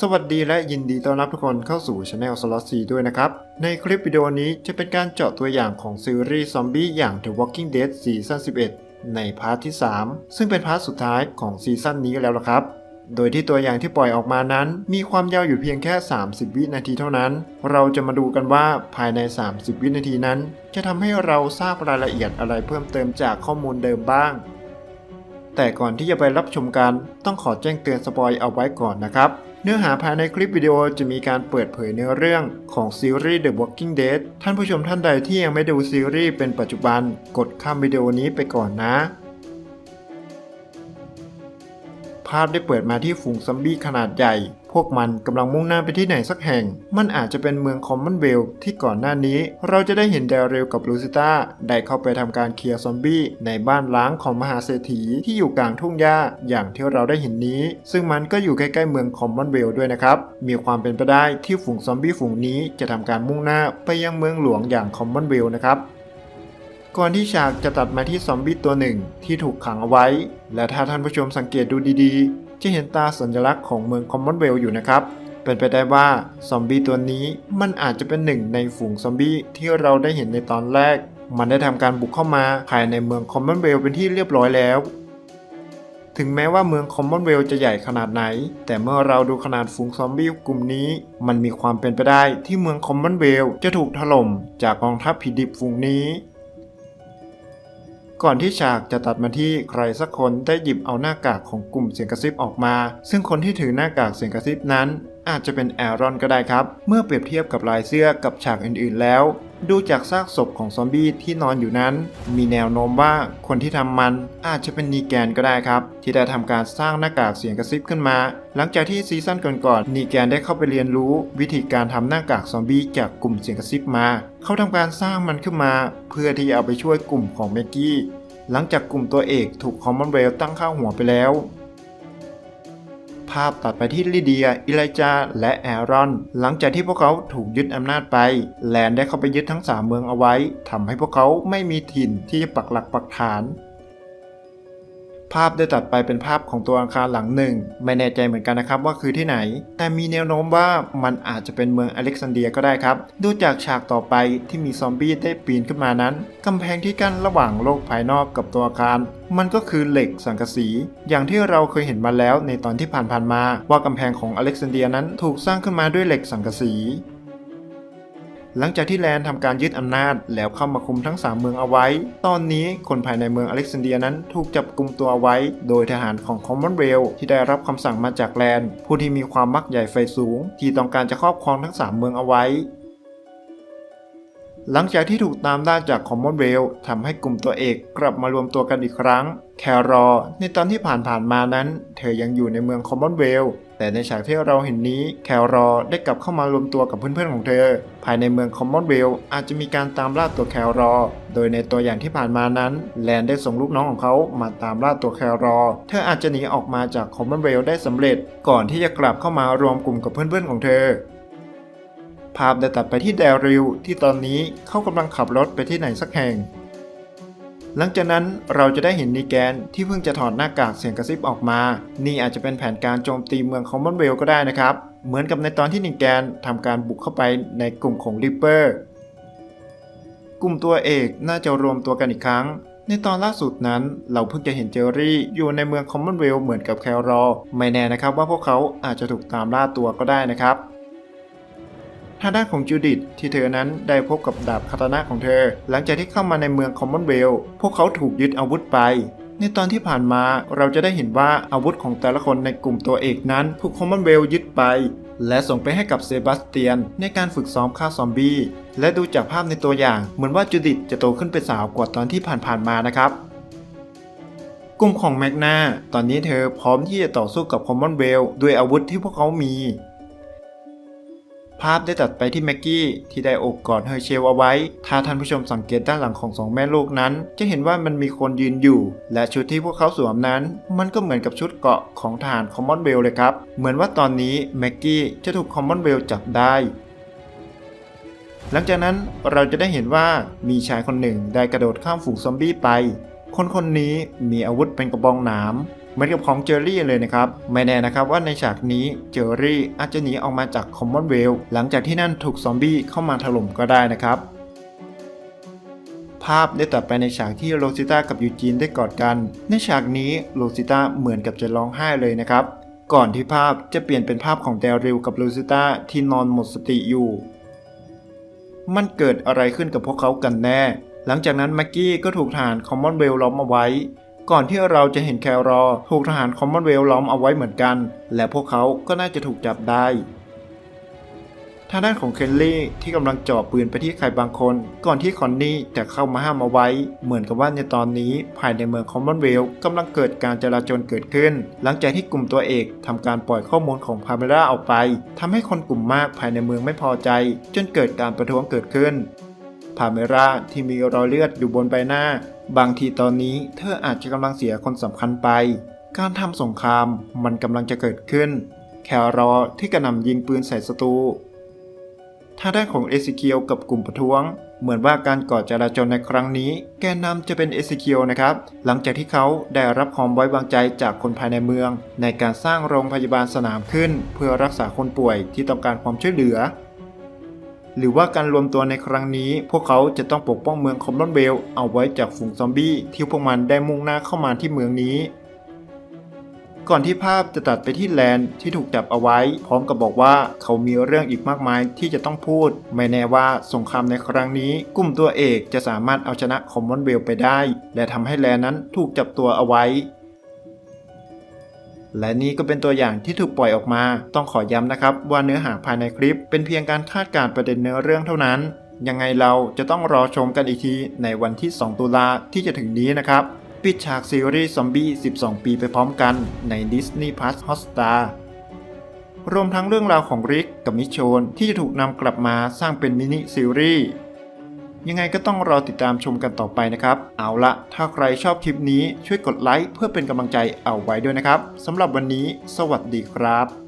สวัสดีและยินดีต้อนรับทุกคนเข้าสู่ช anel Slot 4ด้วยนะครับ ในคลิปวิดีโอนี้จะเป็นการเจาะตัวอย่างของซีรีส์ซอมบี้อย่าง The Walking Dead ซีซั่น11 ในพาร์ทที่ 3 ซึ่งเป็นพาร์ทสุดท้ายของซีซั่นนี้แล้วล่ะครับ โดยที่ตัวอย่างที่ปล่อยออกมานั้น มีความยาวอยู่เพียงแค่ 30 วินาทีเท่านั้น เราจะมาดูกันว่าภายใน 30 วินาทีนั้น จะทำให้เราทราบรายละเอียดอะไรเพิ่มเติมจากข้อมูลเดิมบ้าง แต่ก่อนที่จะไปรับชมกันต้องขอแจ้งเตือนสปอยเอาไว้ก่อนนะครับ เนื้อหาภายในคลิปวิดีโอจะมีการเปิดเผยเนื้อเรื่องของซีรีส์ The Walking Dead ท่านผู้ชมท่านใดที่ยังไม่ดูซีรีส์เป็นปัจจุบัน กดข้ามวิดีโอนี้ไปก่อนนะาพได้เปิดมาที่ฝูงซอมบี้ขนาดใหญ่ พวกมันกำลังมุ่งหน้าไปที่ไหนสักแห่ง มันอาจจะเป็นเมืองคอมมอนเวลที่ก่อนหน้านี้ เราจะได้เห็นเดลเรลกับลูซิต้าได้เข้าไปทำการเคลียร์ซอมบี้ในบ้านล้างของมหาเศรษฐีที่อยู่กลางทุ่งหญ้าอย่างที่เราได้เห็นนี้ ซึ่งมันก็อยู่ใกล้ๆเมืองคอมมอนเวลด้วยนะครับ มีความเป็นไปได้ที่ฝูงซอมบี้ฝูงนี้จะทำการมุ่งหน้าไปยังเมืองหลวงอย่างคอมมอนเวลนะครับ ก่อนที่ฉากจะตัดมาที่ซอมบี้ตัวหนึ่งที่ถูกขังเอาไว้ และถ้าท่านผู้ชมสังเกตดูดีๆ จะเห็นตาสัญลักษณ์ของเมืองคอมมอนเวลอยู่นะครับ เป็นไปได้ว่าซอมบี้ตัวนี้มันอาจจะเป็นหนึ่งในฝูงซอมบี้ที่เราได้เห็นในตอนแรก มันได้ทำการบุกเข้ามาภายในเมืองคอมมอนเวลเป็นที่เรียบร้อยแล้วถึงแม้ว่าเมืองคอมมอนเวลจะใหญ่ขนาดไหน แต่เมื่อเราดูขนาดฝูงซอมบี้กลุ่มนี้ มันมีความเป็นไปได้ที่เมืองคอมมอนเวลจะถูกถล่มจากกองทัพผีดิบฝูงนี้ ก่อนที่ฉากจะตัดมาที่ใครสักคนได้หยิบเอาหน้ากากของกลุ่มเสียงกระซิบออกมา ซึ่งคนที่ถือหน้ากากเสียงกระซิบนั้นอาจจะเป็นแอรอนก็ได้ครับ เมื่อเปรียบเทียบกับลายเสื้อกับฉากอื่นๆแล้ว ดูจากซากศพของซอมบี้ที่นอนอยู่นั้น มีแนวโน้มว่าคนที่ทำมันอาจจะเป็นนีแกนก็ได้ครับ ที่ได้ทำการสร้างหน้ากากเสียงกระซิบขึ้นมา หลังจากที่ซีซั่นก่อนๆนีแกนได้เข้าไปเรียนรู้ วิธีการทำหน้ากากซอมบี้จากกลุ่มเสียงกระซิบมา เขาทำการสร้างมันขึ้นมา เพื่อที่จะเอาไปช่วยกลุ่มของเมกกี้หลังจากกลุ่มตัวเอกถูกคอมมอนเวลตั้งค่าหัวไปแล้ว ภาพตัดไปที่ลิเดีย อิไลจา และแอรอน หลังจากที่พวกเขาถูกยึดอำนาจไป แลนได้เข้าไปยึดทั้งสามเมืองเอาไว้ทำให้พวกเขาไม่มีถิ่นที่จะปักหลักปักฐาน ภาพได้ตัดไปเป็นภาพของตัวอาคารหลังหนึ่ง ไม่แน่ใจเหมือนกันนะครับว่าคือที่ไหน แต่มีแนวโน้มว่ามันอาจจะเป็นเมืองอเล็กซานเดียก็ได้ครับ ดูจากฉากต่อไปที่มีซอมบี้ได้ปีนขึ้นมานั้นกำแพงที่กั้นระหว่างโลกภายนอกกับตัวอาคารมันก็คือเหล็กสังกะสี อย่างที่เราเคยเห็นมาแล้วในตอนที่ผ่านๆมา ว่ากำแพงของอเล็กซานเดียนั้นถูกสร้างขึ้นมาด้วยเหล็กสังกะสี หลังจากที่แลนทำการยึดอำนาจแล้วเข้ามาคุมทั้ง 3 เมืองเอาไว้ ตอนนี้คนภายในเมืองอเล็กซานเดียนั้นถูกจับกลุ่มตัวเอาไว้ โดยทหารของคอมมอนเวลที่ได้รับคำสั่งมาจากแลนผู้ที่มีความมักใหญ่ไฟสูง ที่ต้องการจะครอบครองทั้ง 3 เมืองเอาไว้ หลังจากที่ถูกตามล่าจากคอมมอนเวลทำให้กลุ่มตัวเอกกลับมารวมตัวกันอีกครั้ง แครอในตอนที่ผ่านๆมานั้น เธอยังอยู่ในเมืองคอมมอนเวล แต่ในฉากที่เราเห็นนี้แคลรอได้กลับเข้ามารวมตัวกับเพื่อนๆของเธอ ภายในเมืองคอมมอนเวลอาจจะมีการตามล่าตัวแคลรอ โดยในตัวอย่างที่ผ่านมานั้น แลนได้ส่งลูกน้องของเขามาตามล่าตัวแคลรอ เธออาจจะหนีออกมาจากคอมมอนเวลได้สำเร็จ ก่อนที่จะกลับเข้ามารวมกลุ่มกับเพื่อนๆของเธอ ภาพได้ตัดไปที่แดริลที่ตอนนี้เขากำลังขับรถไปที่ไหนสักแห่ง หลังจากนั้นเราจะได้เห็นนีแกนที่เพิ่งจะถอดหน้ากากเสียงกระซิบออกมา นี่อาจจะเป็นแผนการโจมตีเมืองคอมมอนเวลก็ได้นะครับ เหมือนกับในตอนที่นีแกนทำการบุกเข้าไปในกลุ่มของริปเปอร์ กลุ่มตัวเอกน่าจะรวมตัวกันอีกครั้ง ในตอนล่าสุดนั้นเราเพิ่งจะเห็นเจอรี่อยู่ในเมืองคอมมอนเวลเหมือนกับแคลรอ ไม่แน่นะครับว่าพวกเขาอาจจะถูกตามล่าตัวก็ได้นะครับ ทางด้านของจูดิตที่เธอนั้นได้พบกับดาบคาตานะของเธอ หลังจากที่เข้ามาในเมืองคอมมอนเวลพวกเขาถูกยึดอาวุธไป ในตอนที่ผ่านมาเราจะได้เห็นว่าอาวุธของแต่ละคนในกลุ่มตัวเอกนั้นถูกคอมมอนเวลยึดไป และส่งไปให้กับเซบาสเตียน ในการฝึกซ้อมฆ่าซอมบี้และดูจากภาพในตัวอย่าง เหมือนว่าจูดิตจะโตขึ้นเป็นสาวกว่าตอนที่ผ่านๆมานะครับกลุ่มของแมกนาตอนนี้เธอพร้อมที่จะต่อสู้กับคอมมอนเวลด้วยอาวุธที่พวกเขามี ภาพได้ตัดไปที่แม็กกี้ที่ได้อบกอดเฮอร์เชลเอาไว้ ถ้าท่านผู้ชมสังเกตด้านหลังของสองแม่ลูกนั้น จะเห็นว่ามันมีคนยืนอยู่ และชุดที่พวกเขาสวมนั้น มันก็เหมือนกับชุดเกาะของทหารคอมมอนเวลเลยครับ เหมือนว่าตอนนี้แม็กกี้จะถูกคอมมอนเวลจับได้หลังจากนั้นเราจะได้เห็นว่ามีชายคนหนึ่งได้กระโดดข้ามฝูงซอมบี้ไป คนคนนี้มีอาวุธเป็นกระบองหนาม เหมือนกับของเจอรี่เลยนะครับ ไม่แน่นะครับว่าในฉากนี้เจอรี่อาจจะหนีออกมาจากคอมมอนเวลหลังจากที่นั่นถูกซอมบี้เข้ามาถล่มก็ได้นะครับ ภาพได้ตัดไปในฉากที่โรซิต้ากับยูจีนได้กอดกัน ในฉากนี้โรซิต้าเหมือนกับจะร้องไห้เลยนะครับ ก่อนที่ภาพจะเปลี่ยนเป็นภาพของแดริลกับโรซิต้าที่นอนหมดสติอยู่ มันเกิดอะไรขึ้นกับพวกเขากันแน่ หลังจากนั้นแม็กกี้ก็ถูกทหารคอมมอนเวลล้อมเอาไว้ ก่อนที่เราจะเห็นแครอถูกทหารคอมมอนเวลล้อมเอาไว้เหมือนกัน และพวกเขาก็น่าจะถูกจับได้ทางด้านของเคนลี่ที่กำลังจ่อปืนไปที่ใครบางคน ก่อนที่คอนนี่จะเข้ามาห้ามเอาไว้ เหมือนกับว่าในตอนนี้ภายในเมืองคอมมอนเวลกำลังเกิดการจราจรเกิดขึ้น หลังจากที่กลุ่มตัวเอกทำการปล่อยข้อมูลของพาเมล่าออกไปทำให้คนกลุ่มมากภายในเมืองไม่พอใจ จนเกิดการประท้วงเกิดขึ้นพาเมราที่มีรอยเลือดอยู่บนใบหน้า บางทีตอนนี้เธออาจจะกำลังเสียคนสำคัญไป การทำสงครามมันกำลังจะเกิดขึ้น แครอที่กระหน่ำยิงปืนใส่ศัตรูทางด้านของเอซิเคียวกับกลุ่มประท้วง เหมือนว่าการก่อจราจรในครั้งนี้ แกนนำจะเป็นเอซิเคียวนะครับ หลังจากที่เขาได้รับความไว้วางใจจากคนภายในเมือง ในการสร้างโรงพยาบาลสนามขึ้น เพื่อรักษาคนป่วยที่ต้องการความช่วยเหลือ หรือว่าการรวมตัวในครั้งนี้ พวกเขาจะต้องปกป้องเมืองคอมมอนเวลเอาไว้จากฝูงซอมบี้ที่พวกมันได้มุ่งหน้าเข้ามาที่เมืองนี้ ก่อนที่ภาพจะตัดไปที่แลนด์ที่ถูกจับเอาไว้ พร้อมกับบอกว่าเขามีเรื่องอีกมากมายที่จะต้องพูด ไม่แน่ว่าสงครามในครั้งนี้ กลุ่มตัวเอกจะสามารถเอาชนะคอมมอนเวลไปได้ และทำให้แลนด์นั้นถูกจับตัวเอาไว้ และนี่ก็เป็นตัวอย่างที่ถูกปล่อยออกมา ต้องขอย้ำนะครับว่าเนื้อหาภายในคลิป เป็นเพียงการคาดการประเด็นเนื้อเรื่องเท่านั้น ยังไงเราจะต้องรอชมกันอีกทีในวันที่ 2 ตุลาที่จะถึงนี้นะครับ ปิดฉากซีรีส์ซอมบี้ 12 ปีไปพร้อมกันใน Disney Plus Hotstar รวมทั้งเรื่องราวของริกกับมิชโชนที่จะถูกนำกลับมาสร้างเป็นมินิซีรีส์ ยังไงก็ต้องรอติดตามชมกันต่อไปนะครับ เอาละถ้าใครชอบคลิปนี้ช่วยกดไลค์เพื่อเป็นกำลังใจเอาไว้ด้วยนะครับสำหรับวันนี้ สวัสดีครับ